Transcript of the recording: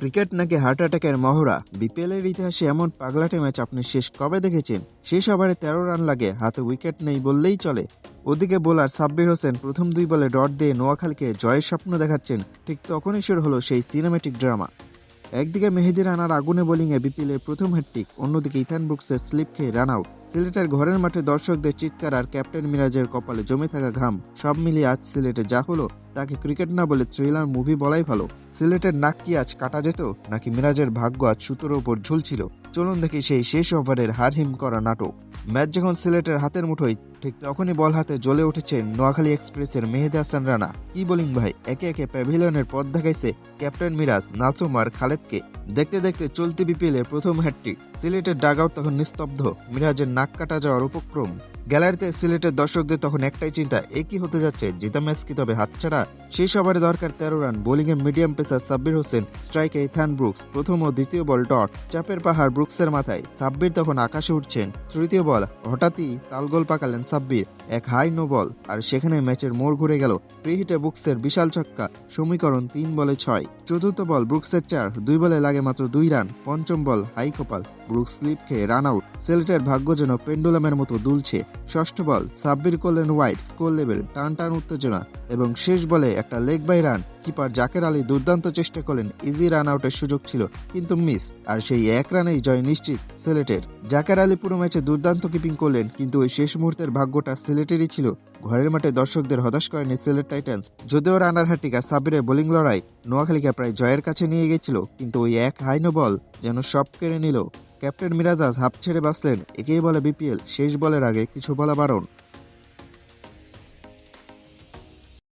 Cricket নাকি heart অ্যাটাকের মহড়া? বিপিএল এর ইতিহাসে এমন পাগলাটে ম্যাচ আপনি শেষ কবে দেখেছেন? শেষ ওভারে তেরো রান লাগে, হাতে উইকেট নেই বললেই চলে। ওদিকে বোলার সাব্বির হোসেন প্রথম দুই বলে ডট দিয়ে নোয়াখালীকে জয়ের স্বপ্ন দেখাচ্ছেন। ঠিক তখনই শুরু হলো সেই সিনেমেটিক ড্রামা। একদিকে মেহেদি রানার আগুনে বোলিংয়ে বিপিএল এর প্রথম হ্যাট্রিক অন্যদিকে ইথান ব্রুকসের স্লিপ খেয়ে রান আউট। সিলেটের ঘরের মাঠে দর্শকদের চিৎকার আর ক্যাপ্টেন মিরাজের কপালে জমে থাকা ঘাম, সব মিলিয়ে আজ সিলেটে যা হলো তাকে ক্রিকেট না বলে থ্রিলার মুভি বলাই ভালো। সিলেটের নাক কি আজ কাটা যেত, নাকি মিরাজের ভাগ্য আজ সুতোর ওপর ঝুলছিল? চলুন দেখি সেই শেষ ওভারের হারহিম করা নাটক। ম্যাচ যখন সিলেটের হাতের মুঠোয় ঠিক তখনই বল হাতে জ্বলে উঠেছেন নোয়াখালী এক্সপ্রেসের মেহেদি হাসান রানা। কি বোলিং ভাই? একে একে প্যাভিলিয়নের পথ দেখাইছে ক্যাপ্টেন মিরাজ, নাসুম আর খালেদকে। দেখতে দেখতে চলতি বিপিএল এর প্রথম হ্যাটট্রিক সিলেটের ডাগ আউট তখন নিস্তব্ধ, মিরাজের নাক কাটা যাওয়ার উপক্রম। গ্যালারিতে সিলেটের দর্শকদের তখন একটাই চিন্তা একই হতে যাচ্ছে? জিতা ম্যাচ কি তবে হাতছাড়া? সেই সবারে দরকার তেরো রান। বোলিংয়ে মিডিয়াম পেসার সাব্বির হোসেন, স্ট্রাইকে ইথান ব্রুকস, প্রথম ও দ্বিতীয় বল ডট, চাপের পাহাড় ব্রুকসের মাথায়। সাব্বির তখন আকাশে উঠছেন। তৃতীয় বল, হঠাৎই তালগোল পাকালেন সাব্বির এক হাই নো বল। আর সেখানে ম্যাচের মোড় ঘুরে গেল প্রিহিটে ব্রুকসের বিশাল ছক্কা, সমীকরণ তিন বলে ছয়। চতুর্থ বল ব্রুকসের চার, দুই বলে লাগে মাত্র দুই রান। পঞ্চম বল হাই কপাল ব্রুকস স্লিপ খেয়ে রান আউট। সিলেটের ভাগ্য যেন পেন্ডুলামের মতো দুলছে। ষষ্ঠ বল, সাব্বির করলেন হোয়াইট, স্কোর লেভেল, টান টান উত্তেজনা। এবং শেষ বলে একটা leg bye run. Keeper Jaker Ali দুর্দান্ত চেষ্টা করলেন। ইজি রান আউটের সুযোগ ছিল, কিন্তু মিস আর সেই এক রানেই জয় নিশ্চিত সিলেটের। জাকের আলী পুরো ম্যাচে দুর্দান্ত কিপিং করলেন, কিন্তু ওই শেষ মুহূর্তের ভাগ্যটা সিলেটেরই ছিল। ঘরের মাঠে দর্শকদের হতাশ করেনি সিলেট টাইটান্স। যদিও রানার হাটিক আর সাব্বিরের বোলিং লড়াই নোয়াখালীকে প্রায় জয়ের কাছে নিয়ে গেছিল, কিন্তু ওই এক হাইনো বল যেন সব কেড়ে নিল। ক্যাপ্টেন মিরাজ আজ হাফ ছেড়ে বাঁচলেন, একেই বলে বিপিএল। শেষ বলের আগে কিছু বলা বারণ।